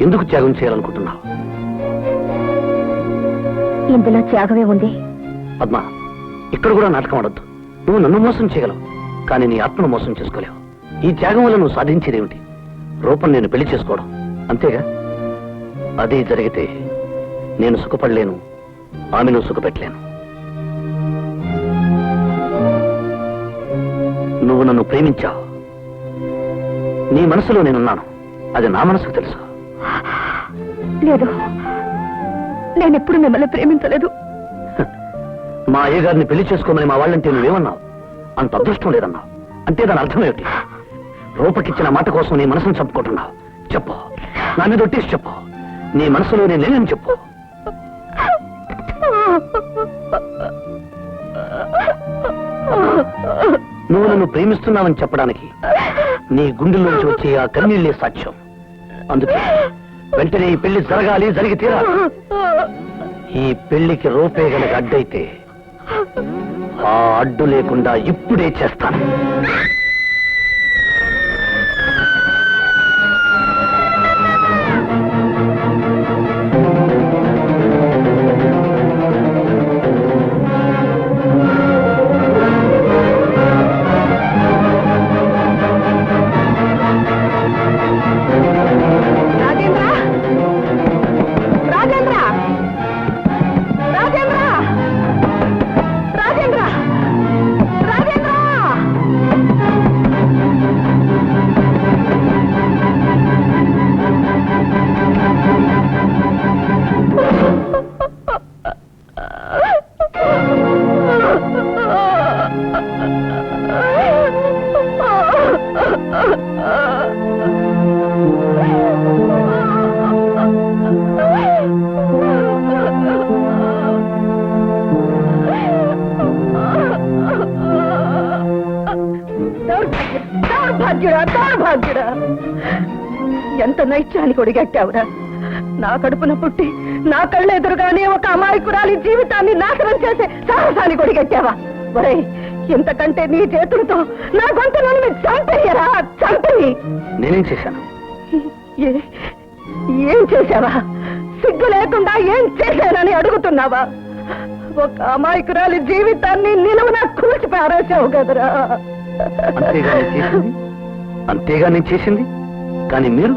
ఎందుకు త్యాగం చేయాలనుకుంటున్నావు? ఇందులో త్యాగమే ఉంది. పద్మ ఇక్కడ కూడా నాటకం ఆడొద్దు. నువ్వు నన్ను మోసం చేయగలవు కానీ నీ ఆత్మను మోసం చేసుకోలేవు. ఈ త్యాగం వల్ల నువ్వు సాధించేదేమిటి రూపం నేను పెళ్ళి చేసుకోవడం. అంతేగా? అదే జరిగితే నేను సుఖపడలేను ఆమెను సుఖపెట్టలేను. నువ్వు నన్ను ప్రేమించావు. నీ మనసులో నేనున్నాను. అది నా మనసుకు తెలుసు. లేదు. నేనెప్పుడు మిమ్మల్ని ప్రేమించలేదు. మా అయ్యగారిని పెళ్ళి చేసుకోమని మా వాళ్ళంటే నువ్వేమన్నావు? అంత అదృష్టం లేదన్నావు. అంటే దాని అర్థం ఏమిటి? రూపకిచ్చిన మాట కోసం నీ మనసును చంపుకుంటున్నావు. చెప్పు. నా మీద ఒట్టేసి చెప్పు. నీ మనసులో నేను లేనని చెప్పు. నువ్వు నన్ను ప్రేమిస్తున్నావని చెప్పడానికి నీ గుండెల్లోంచి వచ్చే ఆ కన్నీళ్ళే సాక్ష్యం అందుకే వెంటనే ఈ పెళ్ళి జరగాలి జరిగి తీరా. ఈ పెళ్ళికి రూపే గనక అడ్డైతే ఆ అడ్డు లేకుండా ఇప్పుడే చేస్తాను. దౌర్భాగ్యుడా దౌర్భాగ్యుడా. ఎంత నైత్యానికి ఒడిగట్టావురా. నా కడుపున పుట్టి నా కళ్ళెదురుగానే ఒక అమాయకురాలి జీవితాన్ని నాశనం చేసే సాహసానికి ఒడిగట్టావా? ఒరేయ్ ఇంతకంటే నీ చేతులతో నా గొంతులను చంపేయరా? చంపేయి. నేనేం చేశాను? ఏ- చేశావా? సిగ్గు లేకుండా ఏం చేశానని అడుగుతున్నావా? ఒక అమాయకురాలి జీవితాన్ని నిలువున కూల్చి పారేశావు కదరా అంతేగా నేను చేసింది? కానీ మీరు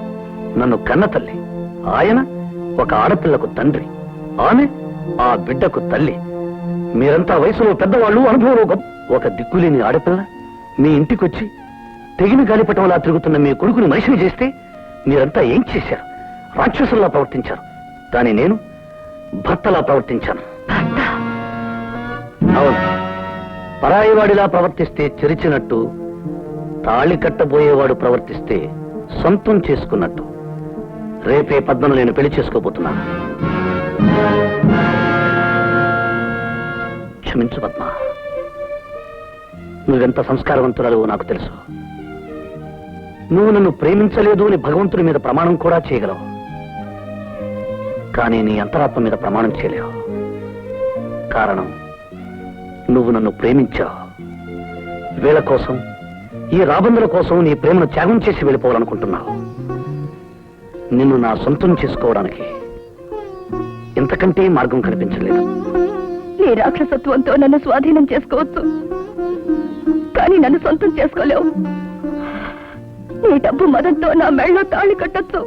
నన్ను కన్న తల్లి. ఆయన ఒక ఆడపిల్లకు తండ్రి. ఆమె ఆ బిడ్డకు తల్లి. మీరంతా వయసులో పెద్దవాళ్ళు అనుభవంలో ఒక దిక్కులేని ఆడపిల్ల. మీ ఇంటికొచ్చి తెగిన గాలిపటంలా తిరుగుతున్న మీ కొడుకుని మనిషిని చేస్తే మీరంతా ఏం చేశారు? రాక్షసుల్లా ప్రవర్తించారు. కానీ నేను భర్తలా ప్రవర్తించాను. అవును. పరాయివాడిలా ప్రవర్తిస్తే చెరిచినట్టు తాళి కట్టబోయేవాడు ప్రవర్తిస్తే సొంతం చేసుకున్నట్టు. రేపే పద్మను నేను పెళ్ళి చేసుకోబోతున్నాను. క్షమించు పద్మ నువ్వెంత సంస్కారవంతురాలు నాకు తెలుసు. నువ్వు నన్ను ప్రేమించలేదు అని భగవంతుడి మీద ప్రమాణం కూడా చేయగలవు. కానీ నీ అంతరాత్మ మీద ప్రమాణం చేయలేవు. కారణం నువ్వు నన్ను ప్రేమించావు. వీళ్ళ కోసం ఈ రాబందుల కోసం నీ ప్రేమను త్యాగం చేసి వెళ్ళిపోవాలనుకుంటున్నావు. నిన్ను నా సొంతం చేసుకోవడానికి ఇంతకంటే మార్గం కనిపించలేదు. నీ రాక్షసత్వంతో నన్ను స్వాధీనం చేసుకోవచ్చు? కానీ నన్ను సొంతం చేసుకోలేవు. నీ డబ్బు మదంతో నా మెళ్ళలో తాళి కట్టొచ్చు.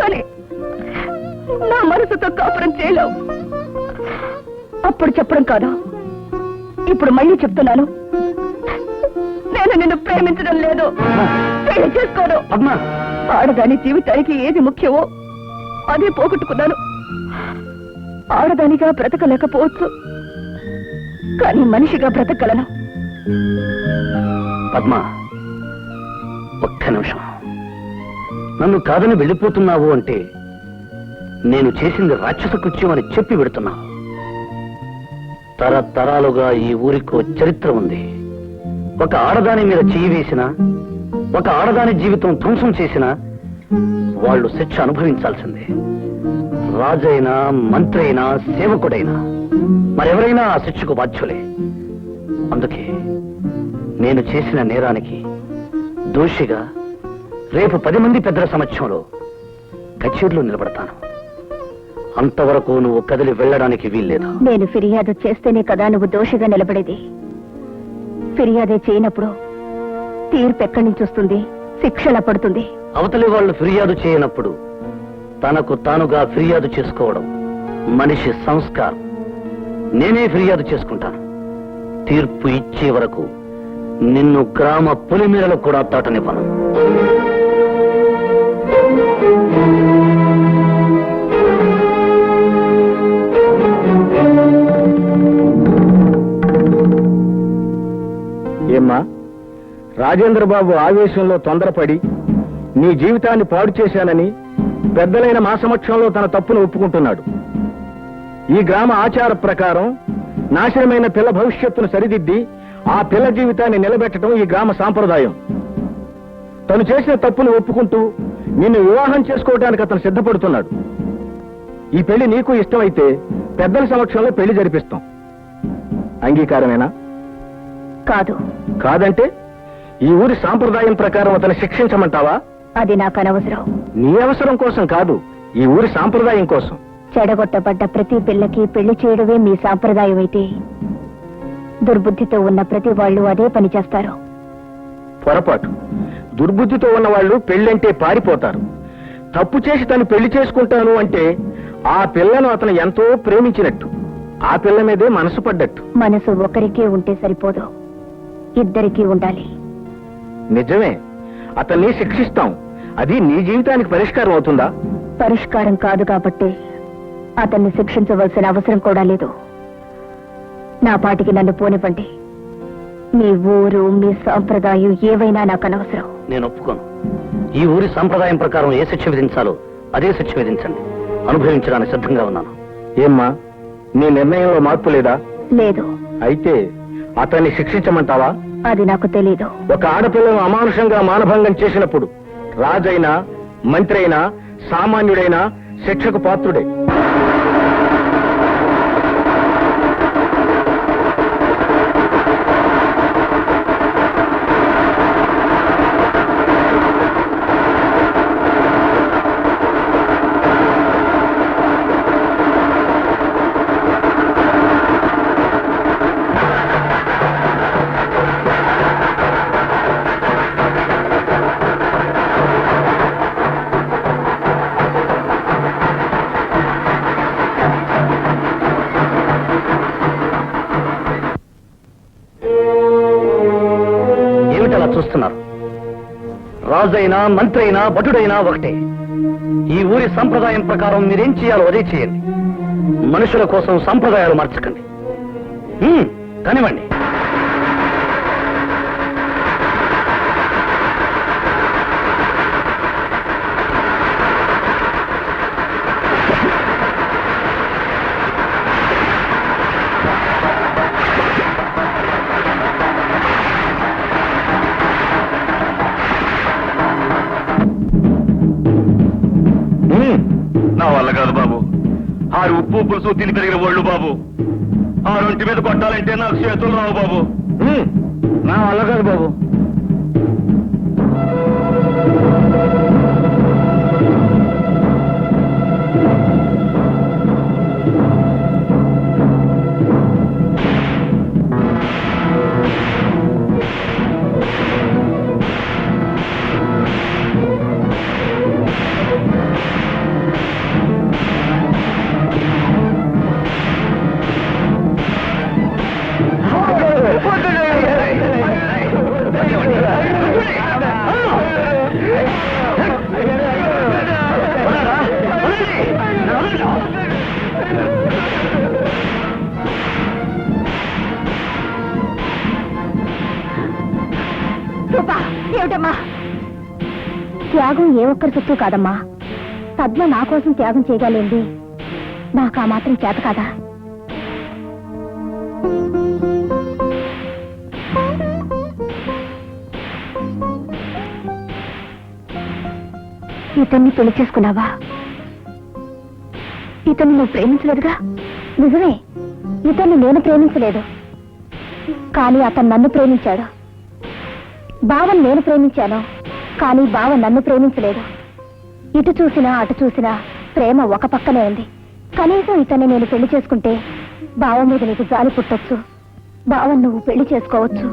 కానీ నా మనసుతో కాపురం చేయలేవు. అప్పుడు చెప్పడం కాదు? ఇప్పుడు మళ్ళీ చెప్తున్నాను. నేను నిన్ను ప్రేమించడం లేదు. పెళ్ళి చేసుకోను. ఆడదాని జీవితానికి ఏది ముఖ్యమో అదే పోగొట్టుకున్నాను. ఆడదానిగా బ్రతకలేకపోవచ్చు. కానీ మనిషిగా బ్రతకగలను. పద్మ ఒక్క నిమిషం. నన్ను కాదని వెళ్ళిపోతున్నావు అంటే నేను చేసింది రాక్షస కృత్యం అని చెప్పి పెడుతున్నావు తరతరాలుగా ఈ ఊరికో చరిత్ర ఉంది. ఒక ఆడదాని మీద చేయి వేసిన ఒక ఆడదాని జీవితం ధ్వంసం చేసిన వాళ్ళు శిక్ష అనుభవించాల్సిందే. రాజైనా మంత్రి అయినా సేవకుడైనా. మరెవరైనా ఆ శిక్షకు బాధ్యులే. అందుకే నేను చేసిన నేరానికి దోషిగా రేపు పది మంది పెద్దల సమక్షంలో కచేరీలో నిలబడతాను. అంతవరకు నువ్వు కదిలి వెళ్ళడానికి వీల్లేదు. నేను ఫిర్యాదు చేస్తేనే కదా నువ్వు దోషిగా నిలబడేది. ఫిర్యాదే చేయనప్పుడు తీర్పు ఎక్కడి నుంచి వస్తుంది? శిక్ష ఎలా పడుతుంది. అవతలి వాళ్ళు ఫిర్యాదు చేయనప్పుడు తనకు తానుగా ఫిర్యాదు చేసుకోవడం మనిషి సంస్కారం. నేనే ఫిర్యాదు చేసుకుంటాను. తీర్పు ఇచ్చే వరకు నిన్ను గ్రామ పులిమీరలు కూడా దాటనివ్వను. ఏమ్మా రాజేంద్ర బాబు ఆవేశంలో తొందరపడి నీ జీవితాన్ని పాడు చేశానని పెద్దలైన మా సమక్షంలో తన తప్పును ఒప్పుకుంటున్నాడు. ఈ గ్రామ ఆచార ప్రకారం నాశనమైన పిల్ల భవిష్యత్తును సరిదిద్ది ఆ పిల్ల జీవితాన్ని నిలబెట్టడం ఈ గ్రామ సాంప్రదాయం. తను చేసిన తప్పును ఒప్పుకుంటూ నిన్ను వివాహం చేసుకోవడానికి అతను సిద్ధపడుతున్నాడు. ఈ పెళ్ళి నీకు ఇష్టమైతే పెద్దల సమక్షంలో పెళ్ళి జరిపిస్తాం. అంగీకారమేనా? కాదు. కాదంటే ఈ ఊరి సాంప్రదాయం ప్రకారం అతను శిక్షించమంటావా? అది నాకు అనవసరం నీ అవసరం కోసం కాదు ఈ ఊరి సాంప్రదాయం కోసం. చెడగొట్టబడ్డ ప్రతి పిల్లకి పెళ్ళి చేయడమే మీ సాంప్రదాయం అయితే దుర్బుద్ధితో ఉన్న ప్రతి వాళ్ళు అదే పని చేస్తారు. పొరపాటు. దుర్బుద్ధితో ఉన్న వాళ్ళు పెళ్ళంటే పారిపోతారు. తప్పు చేసి తను పెళ్ళి చేసుకుంటాను అంటే ఆ పిల్లను అతను ఎంతో ప్రేమించినట్టు. ఆ పిల్ల మీదే మనసు పడ్డట్టు. మనసు ఒకరికే ఉంటే సరిపోదు. ఇద్దరికీ ఉండాలి. నిజమే. అతన్ని శిక్షిస్తాం. అది నీ జీవితానికి పరిష్కారం అవుతుందా? పరిష్కారం కాదు కాబట్టి అతన్ని శిక్షించవలసిన అవసరం కూడా లేదు. నా పాటికి నన్ను పోనివ్వండి. మీ ఊరు మీ సాంప్రదాయం ఏవైనా నాకు అనవసరం. నేను ఒప్పుకోను. ఈ ఊరి సంప్రదాయం ప్రకారం ఏ శిక్ష విధించాలో అదే శిక్ష విధించండి. అనుభవించడానికి సిద్ధంగా ఉన్నాను. ఏమ్మా నీ నిర్ణయంలో మార్పు లేదా? లేదు. అయితే అతన్ని శిక్షించమంటావా? అది నాకు తెలీదు. ఒక ఆడపిల్లను అమానుషంగా మానభంగం చేసినప్పుడు రాజైనా మంత్రి అయినా సామాన్యుడైనా శిక్షకు పాత్రుడే. రాజైనా మంత్రి అయినా భటుడైనా ఒకటే. ఈ ఊరి సంప్రదాయం ప్రకారం మీరేం చేయాలో అదే చేయండి. మనుషుల కోసం సంప్రదాయాలు మార్చకండి. హ్మ్, కానివ్వండి. ఆరు తిని పెరిగిన వాళ్ళు బాబు. ఆ రొంటి మీద కొట్టాలంటే నాకు చేతులు రావు బాబు. నా వల్ల కాదు బాబు. ఏమిటమ్మా? త్యాగం ఏ ఒక్కరి సొత్తు కాదమ్మా. పద్మ నా కోసం త్యాగం చేయగలిగింది. నాకు ఆ మాత్రం చేత కాదా? ఇతన్ని పెళ్ళి చేసుకున్నావా? ఇతన్ని నువ్వు ప్రేమించలేదుగా? నిజమే. ఇతన్ని నేను ప్రేమించలేదు. కానీ అతను నన్ను ప్రేమించాడు. బావని నేను ప్రేమించాను కానీ బావ నన్ను ప్రేమించలేదు. ఇటు చూసినా అటు చూసినా ప్రేమ ఒక పక్కనే ఉంది. కనీసం ఇతన్ని నేను పెళ్ళి చేసుకుంటే బావ మీద నీకు జాలి పుట్టొచ్చు. బావని నువ్వు పెళ్ళి చేసుకోవచ్చు.